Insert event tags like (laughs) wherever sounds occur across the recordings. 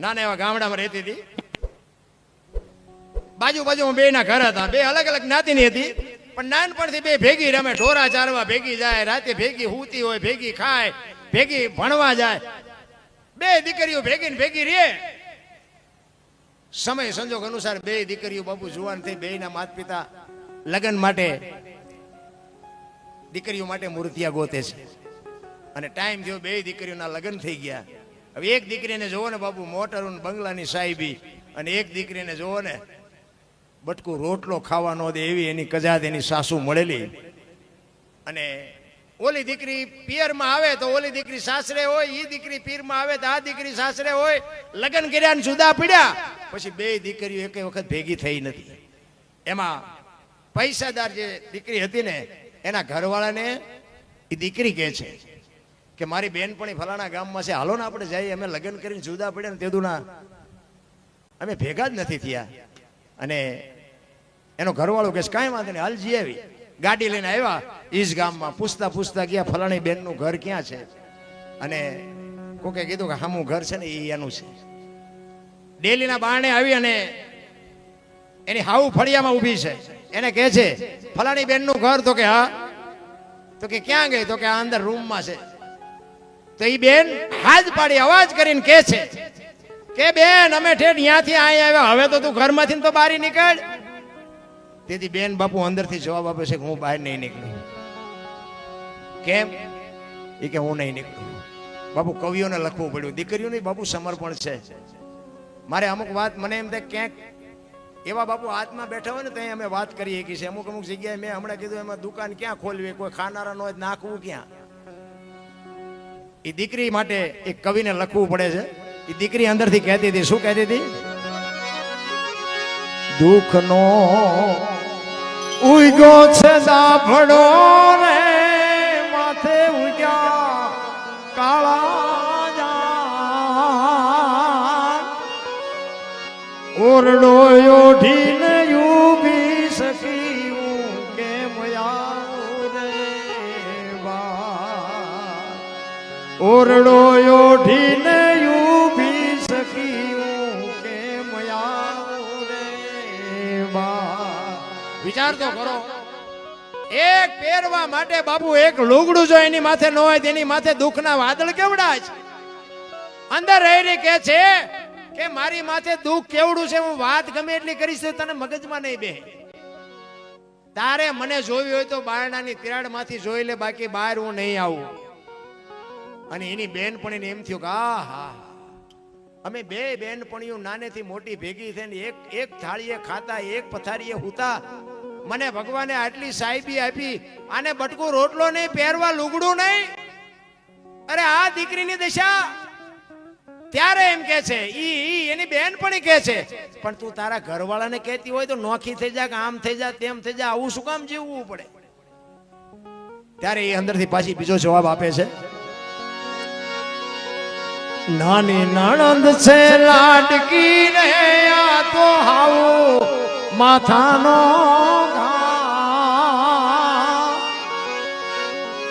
નાના એવા ગામડામાં રહેતી હતી. બાજુ બાજુ બે ના ઘર હતા. બે અલગ અલગ જ્ઞાતિની હતી. પણ નાનપણથી બે ભેગી રમે. ઢોરા ચારવા ભેગી જાય, રાતે ભેગી હૂતી હોય, ભેગી ખાય, ભેગી ભણવા જાય. બે દીકરીઓ ભેગી ને ભેગી રે સમય સંજોગ અનુસાર બે દીકરીઓ બાપુ જુવાન થઈ બેયના માતા પિતા લગ્ન માટે દીકરીઓ માટે મૂર્તિયા ગોતે છે. અને ટાઈમ થયો બે દીકરીઓના લગ્ન થઈ ગયા. હવે એક દીકરીને જોવો ને બાપુ મોટર બંગલાની સાહેબી. અને એક દીકરીને જોવો ને, બટકું રોટલો ખાવા ન દે એવી એની કજાત એની સાસુ મળેલી. અને ઓલી દીકરી પિયરમાં આવે તો ઓલી દીકરી સાસરે હોય એ દીકરી પીરમાં આવે તો આ દીકરી સાસરે હોય. લગ્ન કર્યા જુદા પીડ્યા. પછી બે દીકરીઓ એક વખત ભેગી થઈ નથી. એમાં પૈસાદાર જે દીકરી હતી ને, એના ઘરવાળાને એ દીકરી કહે છે કે મારી બેનપણી ફલાણા ગામમાં છે. હાલો ને આપણે જઈએ. અમે લગ્ન કરીને જુદા પડ્યા ને તેદુના અમે ભેગા જ નથી થયા. અને એનો ઘરવાળો કે કાંઈ વાંધો નહીં હાલ આવી. ગાડી લઈને આવ્યા. ઈજ ગામમાં પૂછતા પૂછતા ગયા, ફલાણી બેનનું ઘર ક્યાં છે? અને કોકે કીધું કે, હામું ઘર છે ને એ એનું છે. ડેલીના બારણે આવી અને એની હાઉ ફળિયામાં ઊભી છે. એને કહે છે, ફલાણી બેનનું ઘર? તો કે, હા. તો કે, ક્યાં ગઈ? તો કે, આ અંદર રૂમમાં છે. તો એ બેન હાથ પાડી અવાજ કરીને કે છે કે બેન, અમે ઠેઠ ત્યાંથી અહીં આવ્યા. હવે તો તું ઘરમાંથી તો બહાર નીકળ. તેથી બેન બાપુ અંદરથી જવાબ આપે છે કે હું બહાર નહીં નીકળું. કેમ? એ કે હું નહીં નીકળું. બાપુ કવિઓને લખવું પડ્યું. દીકરીઓને બાપુ સમર્પણ છે. મારે અમુક વાત, મને એમ થાય ક્યાંક એવા બાપુ હાથમાં બેઠા હોય ને ત્યાં અમે વાત કરીએ કે છે અમુક અમુક જગ્યાએ મેં હમણાં કીધું એમાં દુકાન ક્યાં ખોલવી? કોઈ ખાનારા નો નાખવું ક્યાં? એ દીકરી માટે એક કવિને લખવું પડે છે. એ દીકરી અંદરથી કહેતી હતી, શું કહેતી હતી? દુઃખનો ઉગ્યો છે દાભડો રે, માથે ઉગ્યા કાળા જાન. ઓરડો ઓઢીને ઓરડો ઓઢીને ઊભી સકી હું કેમ રે બા? વિચાર તો કરો એક પહેરવા માટે બાપુ એક લુગડું જો એની માથે ન હોય, તેની માથે દુઃખના વાદળ કેવડા છે? અંદર રહીને કે છે કે, મારી માથે દુઃખ કેવડું છે? હું વાત ગમે એટલી કરીશ તો તને મગજમાં નહીં બે તારે મને જોવી હોય તો બારણાની તિરાડમાંથી જોઈ લે, બાકી બહાર હું નહીં આવું. અને એની બહેનપણીને એમ થયું કે, આ, હા અમે બે બહેનપણીઓ નાનેથી મોટી ભેગી થઈને એક એક થાળીએ ખાતા, એક પથારીએ હુતા. મને ભગવાને આટલી સાહેબી આપી, આને બટકું રોટલો નહીં, પહેરવા લુગડું નહીં. અરે, આ દીકરીની દશા. ત્યારે એમ કે છે ઈ, એની બેનપણી કે છે. પણ તું તારા ઘરવાળાને કહેતી હોય તો નોખી થઈ જા, કે આમ થઈ જા, તેમ થઈ જા, આવું શું કામ જીવવું પડે? ત્યારે એ અંદરથી પાછી બીજો જવાબ આપે છે નાની નણંદ છે લાટકી ને આ તો હાવો માથાનો.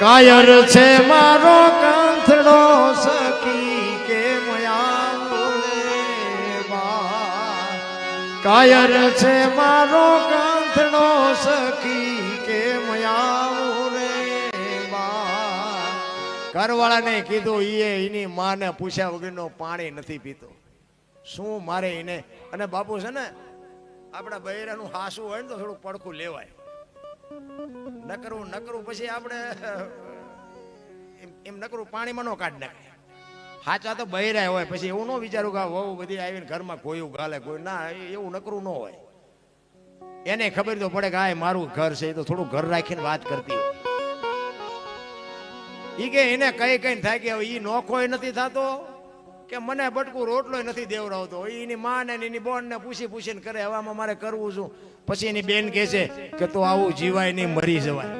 કાયર છે મારો કંથડો, સખી કે કાયર છે મારો કંથડો, સખી ઘરવાળાને કીધું, ઈએ એની માને પૂછ્યા વગરનો પાણી નથી પીતો. શું મારે એને? અને બાપુ છે ને, આપણા બૈરાનું હાસું હોય ને તો થોડું પડખું લેવાય. નકરું નકરું પછી આપણે, એમ- નકરું પાણીમાં નો કાઢ નાખે હાચા તો બૈરા હોય, પછી એવું ન વિચારું કે વહુ બધી આવીને ઘરમાં કોયું ગાલે કોઈ ના એવું નકરું ન હોય. એને ખબર તો પડે કે આ મારું ઘર છે, એ તો થોડું ઘર રાખીને વાત કરતી હોય. ઈ કે એને કઈ કઈ થાય કે હવે નોખોય નથી થતો, કે મને બટકું રોટલો નથી દેવડાવતો એની માં ને એની બોન ને પૂછી પૂછીને કરે હવામાં મારે કરવું શું? પછી એની બેન કહે છે કે તો આવું જીવાય નહીં, મરી જવાય.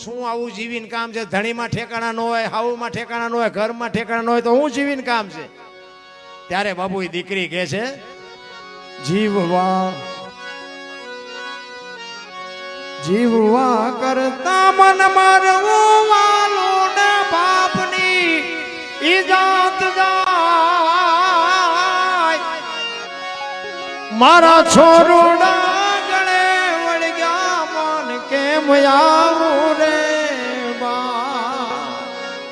શું આવું જીવીને કામ છે? ધણીમાં ઠેકાણા ન હોય હાવુમાં ઠેકાણા ન હોય, ઘરમાં ઠેકાણા ન હોય તો હું જીવીને કામ છે? ત્યારે બાબુ એ દીકરી કહે છે, જીવવા જીવવા કરતા મન મારવું મારા છોરુડા ગળે વળગ્યા મન કેમ આવું રે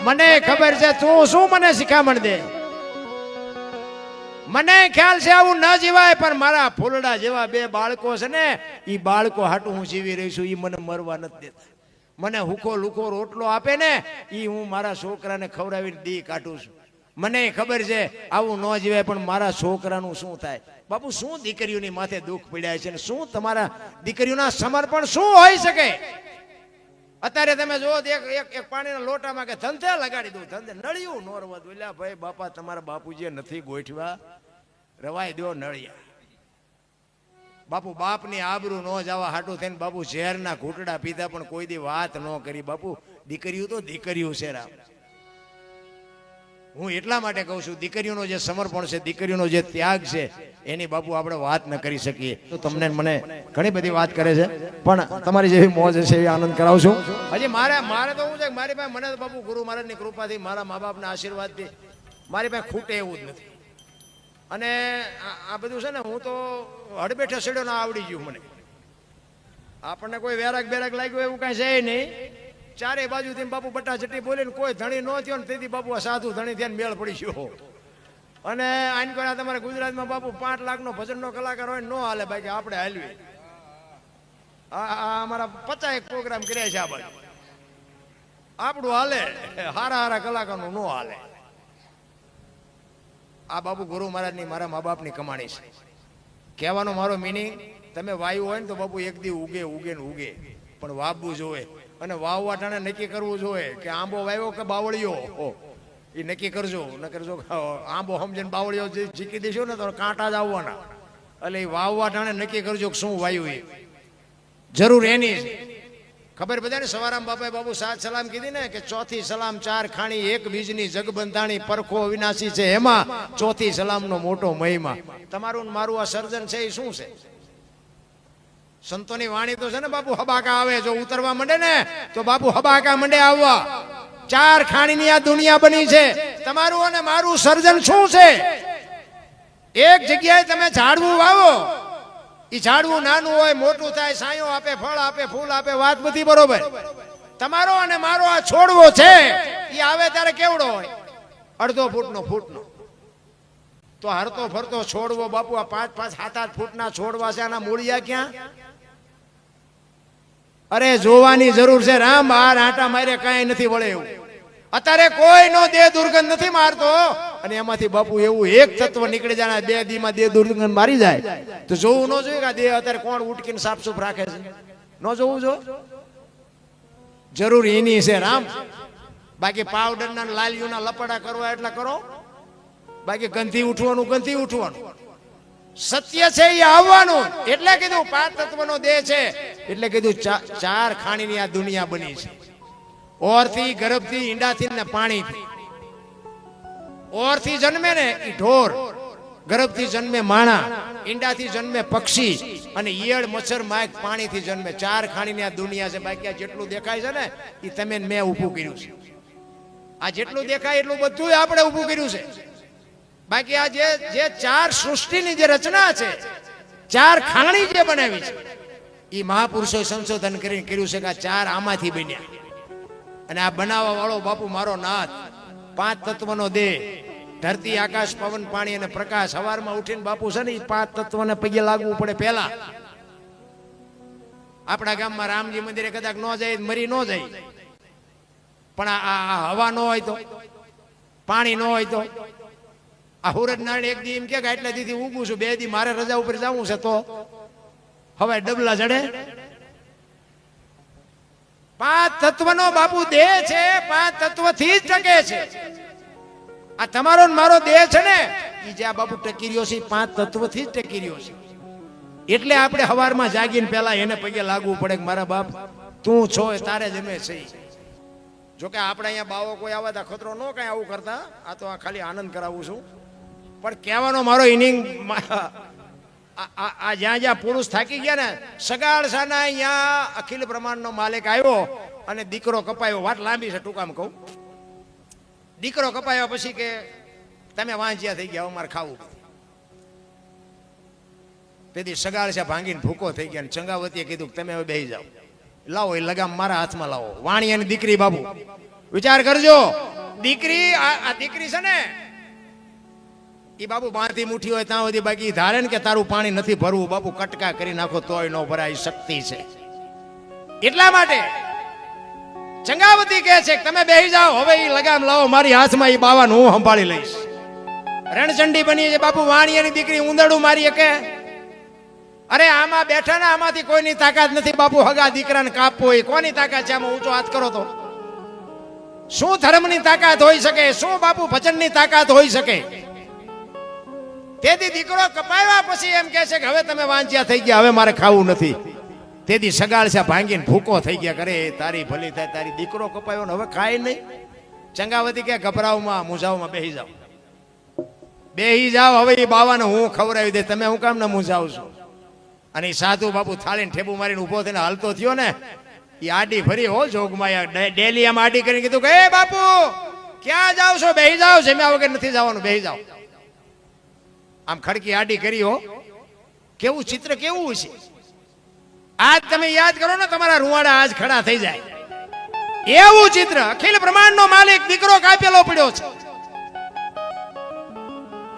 મને ખબર છે તું શું મને શિખામણ દે? મને ખ્યાલ છે આવું ન જીવાય પણ મારા ફૂલડા જેવા બે બાળકો છે ને એ બાળકો હાટું હું જીવી રહી છું એ મને મરવા નથી દેતા. મને હુકો લુકો રોટલો આપે ને એ હું મારા છોકરાને ખવડાવીને દી કાઢું છું. મને ખબર છે આવું ન જીવાય પણ મારા છોકરાનું શું થાય? બાપુ, શું દીકરીઓની માથે દુઃખ પડ્યા છે શું તમારા દીકરીઓના સમર્પણ શું હોઈ શકે? અત્યારે તમે જો એક એક એક પાણીના લોટામાં કે ધંધે લગાડી દઉં, ધંધે નળિયું નોરવત એટલે ભાઈ, બાપા, તમારા બાપુજીએ નથી ગોઠવા રવાઈ દો નળિયા. બાપુ, બાપની આબરૂ ન જવા હાટું થઈને બાપુ ઝેરના ઘૂંટડા પીધા પણ કોઈ દી વાત ન કરી. બાપુ, દીકરીઓ તો દીકરીઓ છે રામ. હું એટલા માટે કહું છું, દીકરીઓનો જે સમર્પણ છે, દીકરીઓનો જે ત્યાગ છે, એની બાપુ આપણે વાત ન કરી શકીએ. તો તમને મને ઘણી બધી વાત કરે છે, પણ તમારી જેવી મોજ છે, એવી આનંદ કરાવશું હજી મારે મારે તો શું છે મારી પાસે મને તો બાપુ ગુરુ મહારાજની કૃપાથી, મારા મા બાપના આશીર્વાદથી મારી પાસે ખૂટે એવું જ નથી. અને આ બધું છે ને, હું તો હડબેઠે સેડ્યો ના આવડી ગયું મને. આપણને કોઈ વેરાગ બેરાગ લાગ્યું એવું કાંઈ છે નહીં. ચારે બાજુથી બાપુ બટા ચટ્ટી બોલીને કોઈ ધણી ન થયો ને તેથી બાપુ સાધુ ધણી થયા મેળ પડી ગયો. અને આઈન કોઈ તમારે ગુજરાતમાં બાપુ પાંચ લાખનો ભજનનો કલાકાર હોય ન હાલે બાકી આપણે હાલવી. અમારા પચાસ એક પ્રોગ્રામ કર્યા છે આ બાજુ. આપણું હાલે, હારા હારા કલાકારનું ન હાલે. આ બાપુ ગુરુ મહારાજની મારા મા બાપની કમાણી છે. કહેવાનો મારો મિનિંગ તમે વાયુ હોય ને તો બાપુ એક દી ઉગે ઉગે ને ઉગે. પણ વાબુ જોવે અને વાવવા ટાણે નક્કી કરવું જોઈએ કે આંબો વાવ્યો કે બાવળિયો? એ નક્કી કરજો. ન કરજો આંબો સમજીને બાવળિયો જે જીકી દેશો ને તો કાંટા જ આવવાના. એટલે એ વાવવા ટાણે નક્કી કરજો કે શું વાયુ એ જરૂર એની ખબર બધાને સવારામ બાપાએ બાબુ સાત સલામ કીધી ને કે ચોથી સલામ ચાર ખાણી એક બીજની જગબંધાણી પરખો વિનાશી છે એમાં ચોથી સલામનો મોટો મહિમા. તમારું ને મારું આ સર્જન છે એ શું છે? સંતોની વાણી તો છે ને બાપુ હબાકા આવે, જો ઉતરવા માંડે ને, તો બાપુ હબાકા માંડે આવવા. ચાર ખાણીની આ દુનિયા બની છે. તમારું અને મારું સર્જન શું છે? એક જગ્યાએ તમે ઝાડવું વાવો. એ ઝાડવું નાનું હોય, મોટું થાય, સાયો આપે, ફળ આપે, ફૂલ આપે, વાત બધી બરોબર. તમારો અને મારો આ છોડવો છે. એ આવે ત્યારે કેવડો હોય? અડધો ફૂટનો ફૂટનો. તો હરતો ફરતો છોડવો બાપુ, આ પાંચ પાંચ, સાત, આઠ ફૂટના છોડવા છે. આના મૂળિયા ક્યાં? અરે જોવાની જરૂર છે. રામ બાર આટા મારે કાંઈ નથી વળે એવું. અત્યારે કોઈ નો દેહ દુર્ગંધ નથી મારતો. અને એમાંથી બાપુ એવું એક તત્વ નીકળી જાય બે દીમાં દેહ દુર્ગંધ મારી જાય. તો જોવું ન જોઈએ કે દેહ અત્યારે કોણ ઉટકીને સાફ સુફ રાખે છે? ન જોવું જો? જરૂર એની છે, રામ. બાકી પાવડર ના લાલિયું ના લપડા કરવા એટલા કરો. બાકી ગંધી ઉઠવાનું ગંધી ઉઠવાનું. સત્ય છે એ આવવાનું. એટલે કીધું પાંચ તત્વનો દેહ છે. એટલે કીધું ચાર ખાણીની આ દુનિયા બની છે. ઓરથી ગર્ભથી ઈંડાથી ને પાણીથી. ઓરથી જન્મે ને ઈ ઢોર ગર્ભથી જન્મે માણા, ઈંડાથી જન્મે પક્ષી અને ઈયળ, મચ્છર માયક પાણીથી જન્મે. ચાર ખાણીની આ દુનિયા છે. બાકી આ જેટલું દેખાય છે ને એ તમે મેં ઊભું કર્યું છે. આ જેટલું દેખાય એટલું બધું આપણે ઊભું કર્યું છે. બાકી આ જે જે ચાર સૃષ્ટિની જે રચના છે, ચાર ખાણી જે બનાવી છે એ મહાપુરુષોએ સંશોધન કરીને કર્યું છે કે આ ચાર આમાંથી બન્યા. અને આ બનાવવા વાળો બાપુ મારો નાથ, પાંચ તત્વનો દેહ, ધરતી, આકાશ, પવન, પાણી અને પ્રકાશ, સવારમાં ઉઠીને બાપુ છે ને એ પાંચ તત્વને પગે લાગવું પડે પહેલા. આપણા ગામમાં રામજી મંદિરે કદાચ ન જાય, મરી ન જાય. પણ આ હવા ન હોય તો, પાણી ન હોય તો આ હુરજ નારાયણ એક દી એમ કે આટલા દીથી ઊભું છું, બે દી મારે રજા ઉપર જવું છે તો. હવે ડબલા ચડે પાંચ તત્વનો બાપુ દેહ છે, પાંચ તત્વથી જ ટકે છે. આ તમારો મારો દેહ છે ને એ જે આ બાપુ ટકી રહ્યો છે પાંચ પાંચ તત્વથી જ ટકી રહ્યો છે. એટલે આપણે હવારમાં જાગીને પેલા એને પગે લાગવું પડે કે મારા બાપ, તું છો તારે જમે છે ઈ. જોકે આપણે અહીંયા બાવો કોઈ આવા ખતરો ન કાંઈ આવું કરતા. આ તો આ ખાલી આનંદ કરાવું છું. પણ કહેવાનો મારો ઇનિંગ આ જ્યાં જ્યાં પુરુષ થાકી ગયા ને સગાળસાના અહીંયા અખિલ બ્રહ્માંડનો માલિક આવ્યો અને દીકરો કપાયો. વાત લાંબી છે ટૂંકામાં કહું. દીકરો કપાયો પછી કે, તમે વાંચ્યા થઈ ગયા અમારે ખાવું. તેથી સગાળ છે, ભાંગીને ભૂકો થઈ ગયા ચંગાવતીએ કીધું કે, તમે હવે બેહી જાઓ. લાવો, એ લગામ મારા હાથમાં લાવો. વાણી અને દીકરી બાબુ. વિચાર કરજો. દીકરી આ દીકરી છે ને એ બાબુ બાંધી મુઠ્ઠી હોય ત્યાં સુધી બાકી ધારે ને કે તારું પાણી નથી ભરવું, બાપુ કટકા કરી નાખો તોય ન ભરાય, શક્તિ છે. એટલા માટે ચંગાવતી કહે છે તમે બેહી જાઓ, હવે એ લગામ લાવો, મારી હાથમાં એ બાવાનું હું સંભાળી લઈશ. રણચંડી બની છે બાપુ, વાણિયાની દીકરી ઉંદરડું મારી કે અરે આમાં બેઠા ને આમાંથી કોઈની તાકાત નથી, બાપુ, હગા દીકરાને કાપવો એ કોની તાકાત છે? આમાં ઊંચો હાથ કરો તો. શું ધર્મની તાકાત હોઈ શકે? શું બાપુ ભજનની તાકાત હોઈ શકે? તેથી દીકરો કપાવ્યા પછી એમ કહે છે કે હવે તમે વાંચ્યા થઈ ગયા, હવે મારે ખાવું નથી. તેથી સગાળ છે ભાંગીને ભૂકો થઈ ગયા કરે તારી ભલી થાય, તારી દીકરો કપાયો ને હવે ખાય નહીં. ચંગાવતી કે ગભરાવમાં મુંજાવમાં બેસી જાઓ. બેહી જાઓ, હવે એ બાવાને હું ખવડાવી દે તમે હું કામ ને મુંજાવ છો? અને એ સાધુ બાપુ થાળીને ઠેબુ મારીને ઊભો થઈને હાલતો થયો ને એ આડી ફરી હો જોગમાયા ડેલી આમ આડી કરીને કીધું કે, એ બાપુ, ક્યાં જાવ છો? બેહી જાઓ, જમ્યા વગર નથી જવાનું, બેહી જાઓ. આમ ખડકી આડી કરી હો. કેવું ચિત્ર, કેવું છે આજ તમે યાદ કરો ને, તમારા રૂવાડા આજ ખડા થઈ જાય. એવું ચિત્ર, અખિલ બ્રહ્માંડનો માલિક દીકરો કાપેલો પડ્યો છે.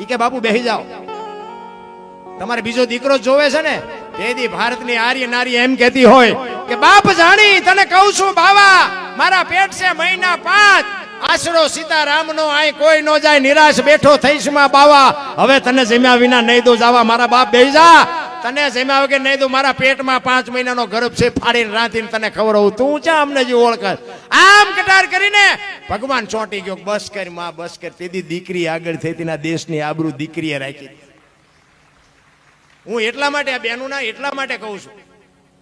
ઈ કે, બાપુ, બેહી જાઓ. તમારે બીજો દીકરો જોવે છે ને તેથી ભારતની આર્ય નારી એમ કહેતી હોય કે, બાપ જાણી, તને કહું છું, બાવા, મારા પેટ છે મહિના પાંચ. આશરો સીતારામનો, આય કોઈ નો જાય, નિરાશ બેઠો થઈશમાં બાવા. હવે તને જમ્યા વિના નહીં દો જાવા મારા બાપ બેહી જા. તને જમ્યા વગર નહીં દો મારા પેટમાં પાંચ મહિનાનો ગર્ભ છે, ફાડીને રાંધીને તને ખબર હોઉં તું ચા અમને જે ઓળખ આમ કટાર કરીને ભગવાન ચોંટી ગયો, બસ કરમાં, બસ કર. તેથી દીકરી આગળ થઈ, તેના દેશની આબરૂ દીકરીએ રાખી હું એટલા માટે આ બહેનોના એટલા માટે કહું છું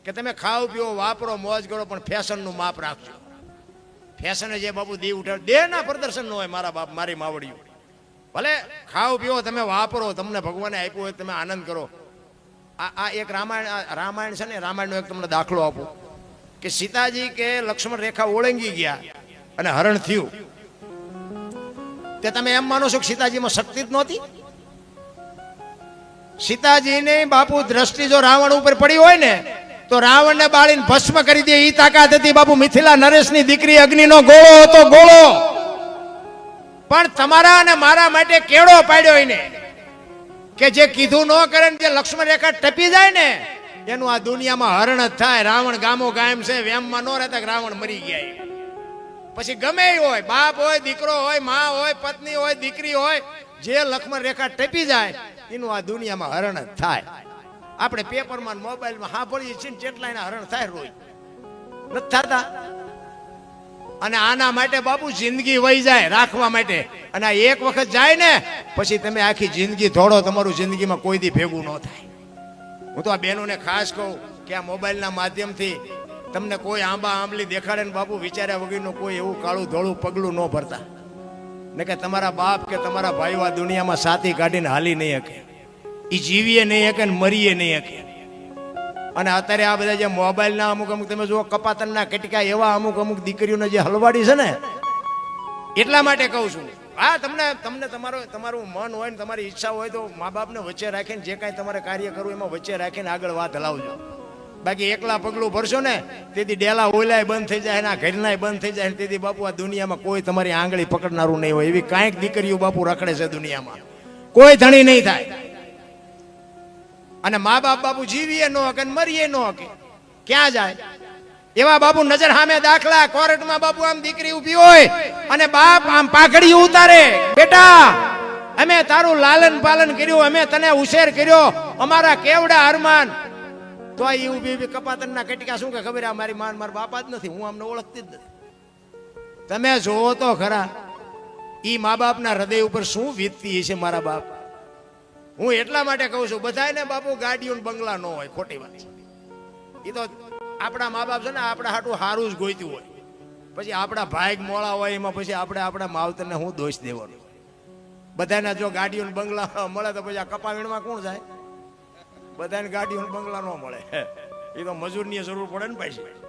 કે તમે ખાવ પીઓ, વાપરો, મોજ કરો, પણ ફેશનનું માપ રાખજો. ફેશન જે બાપુ દી ઉઠાવ દેહના પ્રદર્શન ન હોય મારા બાપ, મારી માવડીઓ. ભલે ખાઓ પીઓ, તમે વાપરો, તમને ભગવાને આપ્યું હોય તમે આનંદ કરો. આ આ એક રામાયણ રામાયણ છે ને, રામાયણનો એક તમને દાખલો આપું. કે સીતાજી કે લક્ષ્મણ રેખા ઓળંગી ગયા અને હરણ થયું. તે તમે એમ માનો છો કે સીતાજીમાં શક્તિ જ નહોતી? સીતાજીની બાપુ દ્રષ્ટિ જો રાવણ ઉપર પડી હોય ને તો રાવણને બાળીને ભસ્મ કરી દે એ તાકાત હતી. બાપુ, મિથિલા નરેશની દીકરી અગ્નિનો ગોળો હતો, ગોળો. પણ તમારા અને મારા માટે કેળો પાડ્યો એને કે જે કીધું ન કરે ને જે લક્ષ્મણ રેખા ટપી જાય ને, એનું આ દુનિયામાં હરણ જ થાય. રાવણ ગામો ગાયમ છે, વેમમાં ન રહેતા રાવણ મરી ગયા પછી ગમે હોય, બાપ હોય, દીકરો હોય, મા હોય, પત્ની હોય, દીકરી હોય, જે લક્ષ્મણ રેખા ટપી જાય, એનું આ દુનિયામાં હરણ જ થાય. આપણે પેપરમાં મોબાઈલમાં સાંભળીએ છીએ ને કેટલા એના હરણ થાય રોજ. નથી થતા? અને આના માટે બાપુ જિંદગી વહી જાય રાખવા માટે. અને આ એક વખત જાય ને, પછી તમે આખી જિંદગી ધોડો તમારું જિંદગીમાં કોઈ દી ભેગું ન થાય. હું તો આ બહેનોને ખાસ કહું કે આ મોબાઈલના માધ્યમથી તમને કોઈ આંબા આંબલી દેખાડે ને બાપુ વિચાર્યા વગરનું કોઈ એવું કાળું ધોળું પગલું ન ભરતા. ને કે તમારા બાપ કે તમારા ભાઈઓ આ દુનિયામાં સાથી કાઢીને હાલી નહીં શકે. એ જીવીએ નહીં શકે ને મરીએ નહીં શકે અને અત્યારે આ બધા જે મોબાઈલના અમુક અમુક, તમે જુઓ કપાતનના કટકા એવા અમુક અમુક દીકરીઓને જે હલવાડી છે ને, એટલા માટે કહું છું. હા, તમને તમને તમારો, તમારું મન હોય ને તમારી ઈચ્છા હોય તો મા બાપને વચ્ચે રાખીને જે કાંઈ તમારે કાર્ય કરવું એમાં વચ્ચે રાખીને આગળ વાત હલાવજો. બાકી એકલા પગલું ભરશો ને, તેથી ડેલા ઓલાય બંધ થઈ જાય ના ઘરનાય બંધ થઈ જાય તેથી બાપુ, આ દુનિયામાં કોઈ તમારી આંગળી પકડનારું નહીં હોય. એવી કાંઈક દીકરીઓ બાપુ રખડે છે દુનિયામાં. કોઈ ધણી નહીં થાય. અને મા બાપ બાપુ જીવીએ ન હકે મરીએ ન હકે. ક્યાં જાય? એવા બાપુ નજર સામે દાખલા, કોર્ટમાં બાપુ આમ દીકરી ઊભી હોય અને બાપ આમ પાઘડી ઉતારે. બેટા, અમે તારું લાલન પાલન કર્યું, અમે તને ઉછેર કર્યો, અમારા કેવડા અરમાન. તો એ ઊભી ઊભી કપાતનના કટકા શું કે ખબર આ મારી માન મારા બાપા જ નથી, હું અમને ઓળખતી જ નથી. તમે જોવો તો ખરા, ઈ મા બાપના હૃદય ઉપર શું વીતતી છે મારા બાપ? હું એટલા માટે કહું છું બધાને બાપુ ગાડીઓ બંગલા ન હોય, ખોટી વાત એ તો આપણા મા બાપ છે ને, આપણા હાટું સારું જ ગોઈતું હોય. પછી આપણા ભાઈ મોળા હોય, એમાં પછી આપણે આપણા માવતરને હું દોષ દેવાનો? બધાને જો ગાડીઓ બંગલા મળે તો પછી આ કપાવીણમાં કોણ જાય? બધાને ગાડીઓ બંગલા ન મળે. (laughs) એ તો મજૂરની જરૂર પડે ને પાછી.